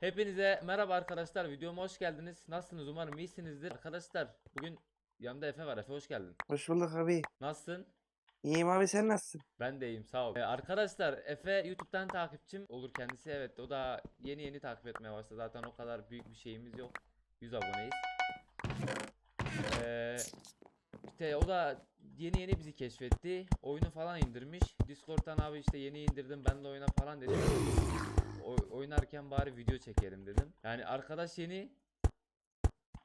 Hepinize merhaba arkadaşlar. Videoma hoş geldiniz. Nasılsınız? Umarım iyisinizdir. Arkadaşlar bugün yanımda Efe var. Efe hoş geldin. Hoş bulduk abi. Nasılsın? İyiyim abi sen nasılsın? Ben de iyiyim sağ ol. Ee, arkadaşlar Efe YouTube'dan takipçim olur kendisi. Evet o da yeni yeni takip etmeye başladı. Zaten o kadar büyük bir şeyimiz yok. 100 aboneyiz. Ee, işte o da yeni yeni bizi keşfetti. Oyunu falan indirmiş. Discord'dan abi işte yeni indirdim ben de oyna falan dedim. Oynarken bari video çekelim dedim. Yani arkadaş yeni.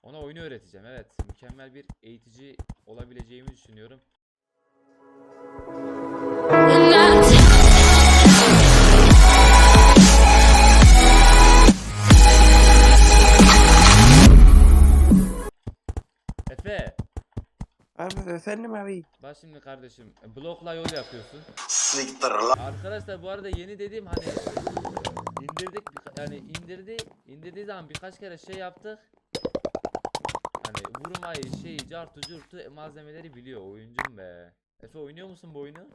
Ona oyunu öğreteceğim. Evet. Mükemmel bir eğitici olabileceğimi düşünüyorum. Efe, Abi efendim abi. bak şimdi kardeşim blokla yol yapıyorsun. Siktir lan. Arkadaşlar bu arada yeni dediğim hani indirdik yani indirdi indirdiği zaman birkaç kere şey yaptık. Hani vurmayı şeyi cartı curtu malzemeleri biliyor oyuncum be. Efe oynuyor musun bu oyunu?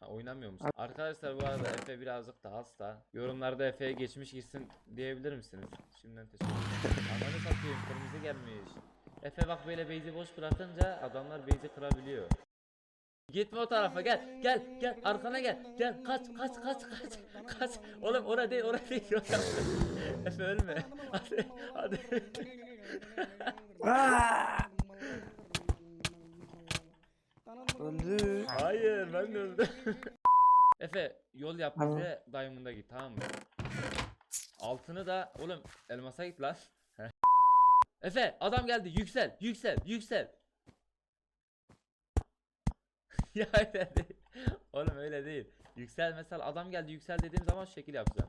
Ha, oynamıyor musun? Arkadaşlar bu arada Efe birazcık da hasta. Yorumlarda Efe'ye geçmiş gitsin diyebilir misiniz? Şimdiden teşekkür ederim. Ananı satayım kırmızı gelmiş. Efe bak böyle base'i boş bırakınca adamlar base'i kırabiliyor. Gitme o tarafa gel gel gel arkana gel gel kaç kaç kaç kaç kaç oğlum orada değil orada değil. Efe ölme hadi hadi! Öldü. hayır ben de öldüm Efe yol yap bize Diamond'a git tamam mı altını da oğlum elmasa git lan. Efe adam geldi yüksel yüksel yüksel ya öyle değil oğlum öyle değil yüksel mesela adam geldi yüksel dediğim zaman şu şekil yapacağım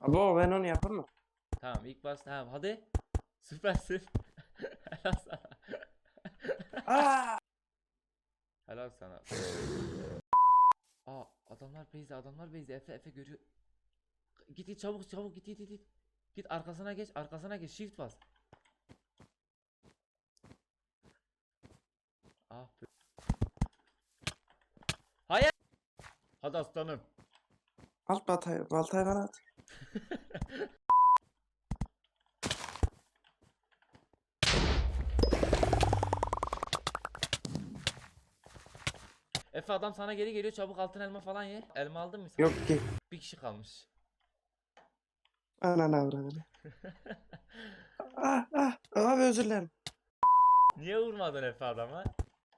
Abi o ben onu yapar mı? Tamam ilk başta tamam hadi. Süpersin. Helal sana. Aa! Helal sana. Aa adamlar beyzi adamlar beyzi Efe Efe görüyor. Git git çabuk çabuk git git git. Git, git arkasına geç arkasına geç shift bas. Ah be. Hayır. Hadi aslanım. Alt baltayı, baltayı bana at. Efe adam sana geri geliyor çabuk altın elma falan ye. Elma aldın mı sen? Yok ki. Bir kişi kalmış. Ananı avradını. ah ah. Abi özür dilerim. Niye vurmadın Efe adama?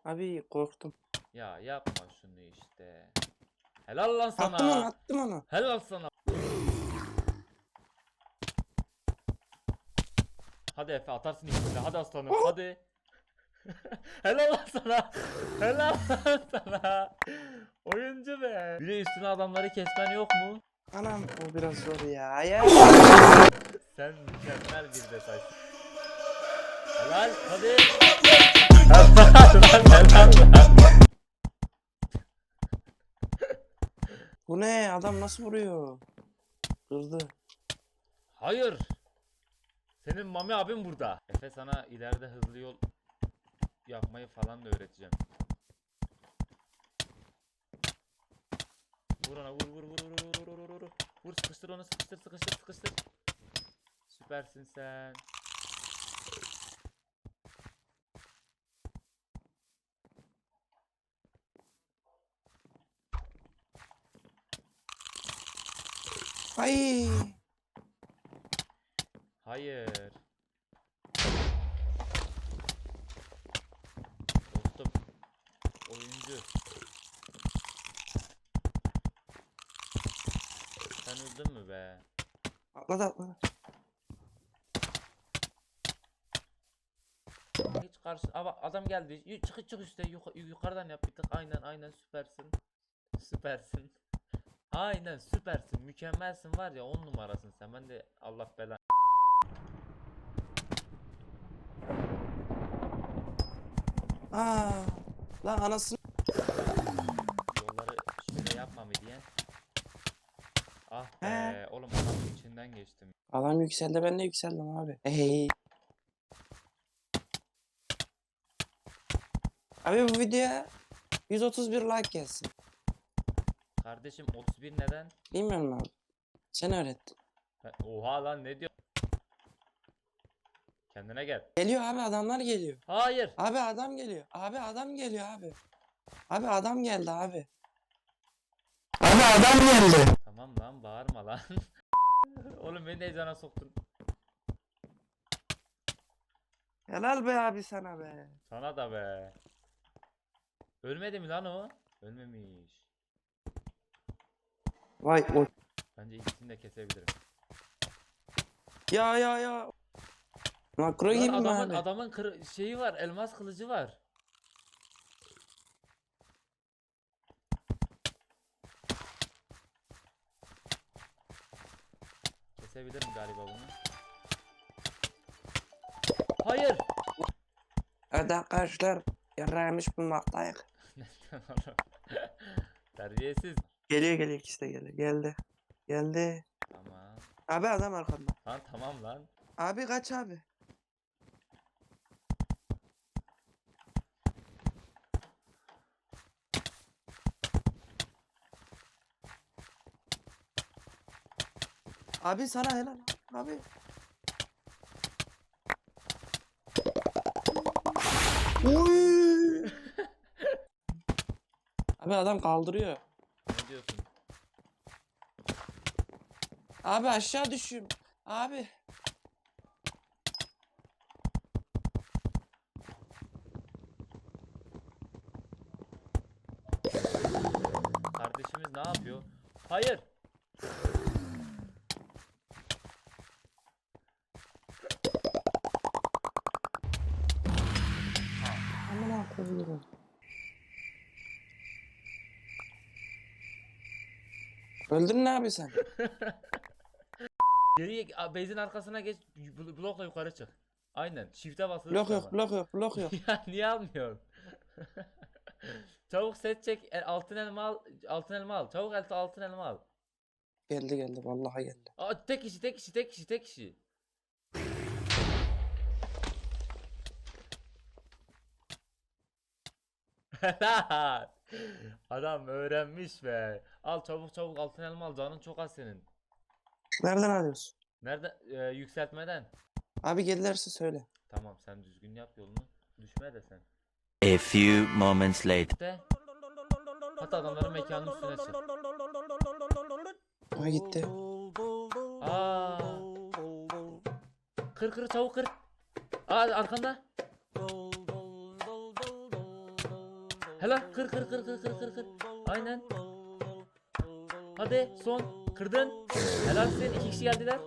Abi korktum. Ya yapma şunu işte. Helal lan sana. Attım onu attım onu. Helal sana. Hadi Efe atarsın ikisini. Hadi aslanım hadi. Helal lan sana. Helal lan sana. Oyuncu be. Bir de üstüne adamları kesmen yok mu? Anam o biraz zor ya. Ya. Sen mükemmel bir detay. Helal hadi. Helal lan. Bu ne? Adam nasıl vuruyor? Kırdı. Hayır. Senin Mami abin burada. Efe sana ileride hızlı yol yapmayı falan da öğreteceğim. Vur ona vur vur vur vur vur vur vur vur. Vur sıkıştır onu sıkıştır sıkıştır sıkıştır. Süpersin sen. Ay. Hayır. Dostum. Oyuncu. Sen öldün mü be? Atladı atladı. Hiç karşı ama adam geldi. Çık çık üstte yuka- yukarıdan yap bir tık. Aynen aynen süpersin. Süpersin. Aynen süpersin. Mükemmelsin var ya on numarasın sen. Ben de Allah belanı. Aa. Lan anasını. Yolları şöyle yapma mı diye. Ah He. be oğlum adamın içinden geçtim. Adam yükseldi ben de yükseldim abi. Hey. Abi bu videoya 131 like gelsin. Kardeşim 31 neden? Bilmiyorum abi. Sen öğrettin. Ha, Oha lan ne diyor? Kendine gel. Geliyor abi adamlar geliyor. Hayır. Abi adam geliyor. Abi adam geliyor abi. Abi adam geldi abi. Abi adam geldi. Tamam lan bağırma lan. Oğlum beni de heyecana soktun. Helal be abi sana be. Sana da be. Ölmedi mi lan o? Ölmemiş. Vay o. Bence ikisini de kesebilirim. Ya ya ya. Makro gibi mi adamın abi? adamın kır- şeyi var, elmas kılıcı var. Kesebilirim galiba bunu. Hayır. Evet arkadaşlar. Yaraymış bulmaktayız. Terbiyesiz. Geliyor geliyor ikisi de geliyor. Geldi. Geldi. Tamam. Abi adam arkamda. Lan tamam lan. Abi kaç abi? Abi sana helal. Abi. Oy! Abi adam kaldırıyor. Ne diyorsun? Abi aşağı düşüyorum. Abi. Kardeşimiz ne yapıyor? Hayır. Öldün ne abi sen? Geriye base'in arkasına geç. bl- Blokla yukarı çık. Aynen. Shift'e basılı Blok yok, blok yok, blok yok. ya niye almıyorsun? Çabuk set çek. e, altın elma al. Altın elma al. Çabuk el altın elma al. Geldi geldi, vallahi geldi. Aa, tek kişi tek kişi tek kişi tek kişi. Helal. Adam öğrenmiş be. Al çabuk çabuk altın elma al. Canın çok az senin. Nereden alıyorsun? Nerede? Ee, yükseltmeden. Abi gelirlerse söyle. Tamam sen düzgün yap yolunu. Düşme de sen. A few moments later. De. Hatta adamların mekanının üstüne çık. Ha gitti. Aa. Kır kır çabuk kır. Aa arkanda. Helal kır kır kır kır kır kır kır. Aynen. Hadi son. Kırdın. Helal sen iki kişi geldiler.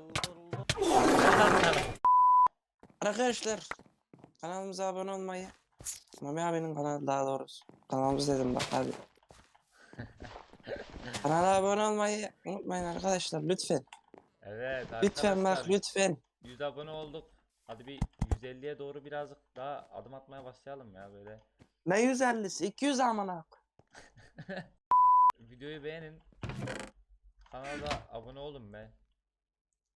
Arkadaşlar, kanalımıza abone olmayı. Mami abinin kanalı daha doğrusu. Kanalımız dedim bak abi. Kanala abone olmayı unutmayın arkadaşlar lütfen. Evet Lütfen bak arkadaşlar. lütfen. 100 abone olduk. Hadi bir 150'ye doğru birazcık daha adım atmaya başlayalım ya böyle. Ne 150'si? 200 amına. Videoyu beğenin. Kanala abone olun be.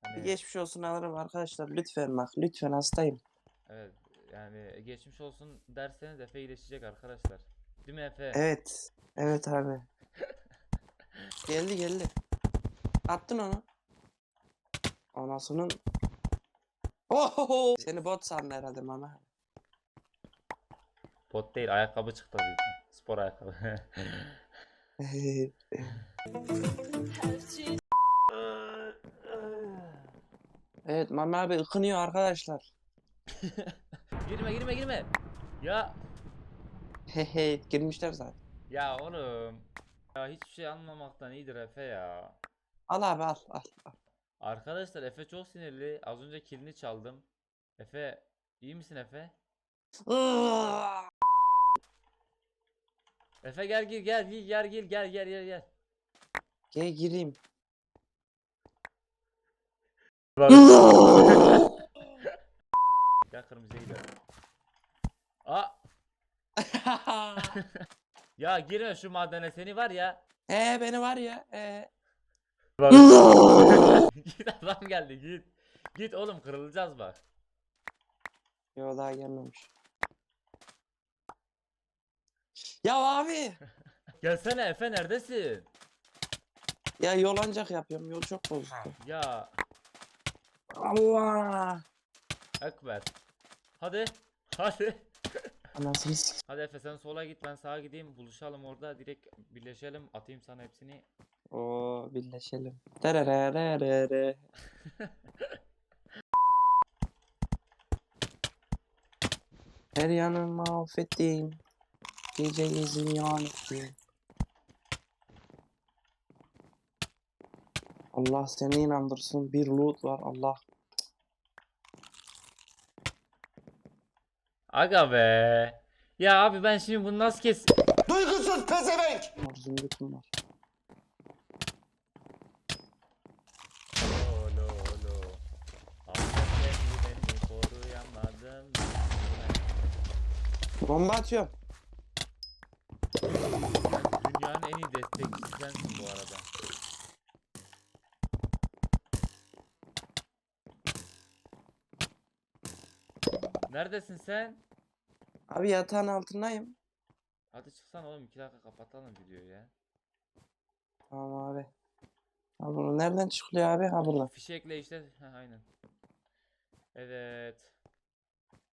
Hani, Geçmiş olsun alırım arkadaşlar lütfen bak lütfen hastayım. evet yani geçmiş olsun derseniz Efe iyileşecek arkadaşlar. Değil mi Efe? Evet. Evet abi. geldi geldi. Attın onu. Anasının. Ohoho! Seni bot sandı herhalde mama. Bot değil ayakkabı çıktı büyük. Spor ayakkabı. evet Mami abi ıkınıyor arkadaşlar. girme girme girme. Ya Hehe girmişler zaten. ya oğlum. Ya hiçbir şey anlamaktan iyidir Efe ya. Al abi al al. al. Arkadaşlar Efe çok sinirli. Az önce kilini çaldım. Efe iyi misin Efe? Efe gel gir gel gir gel gir gel gel gel gel. Gel gireyim. Gel kırmızıya gidelim. Aa ya girme şu madene seni var ya. Ee beni var ya. Ee. git adam geldi git. Git oğlum kırılacağız bak. Yo daha gelmemiş. Ya abi. Gelsene Efe neredesin? Ya yol ancak yapıyorum. Yol çok bozuldu. Ya Allah. Ekber. Hadi. Hadi. Anasını s- Hadi Efe sen sola git ben sağa gideyim. Buluşalım orada direkt birleşelim. Atayım sana hepsini. Oo birleşelim. Tererererere. Her yanım mahvettim. Gece yan ettim. Allah seni inandırsın. Bir loot var Allah. Aga be. Ya abi ben şimdi bunu nasıl kes... Duygusuz pezevenk! Var zümrütüm var. Bomba atıyorum. Dünyanın en iyi destekçisi sensin bu arada. Neredesin sen? Abi yatağın altındayım. Hadi çıksana oğlum 2 dakika kapatalım videoyu ya. Tamam abi. Ha bunu nereden çıkıyor abi? Ha buradan. Fişekle işte. Ha, aynen. Evet.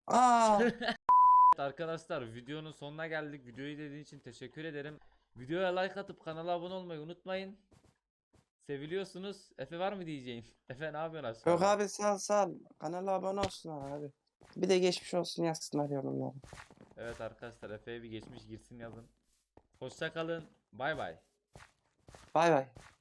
Aa! Arkadaşlar videonun sonuna geldik. Videoyu izlediğiniz için teşekkür ederim. Videoya like atıp kanala abone olmayı unutmayın. Seviliyorsunuz. Efe var mı diyeceğin? Efe ne yapıyorsun aşağıda? Yok abi sağ ol. Kanala abone olsunlar abi. Bir de geçmiş olsun yazsınlar yorumlara. Evet arkadaşlar Efe'ye bir geçmiş girsin yazın. Hoşça kalın. Bay bay. Bay bay.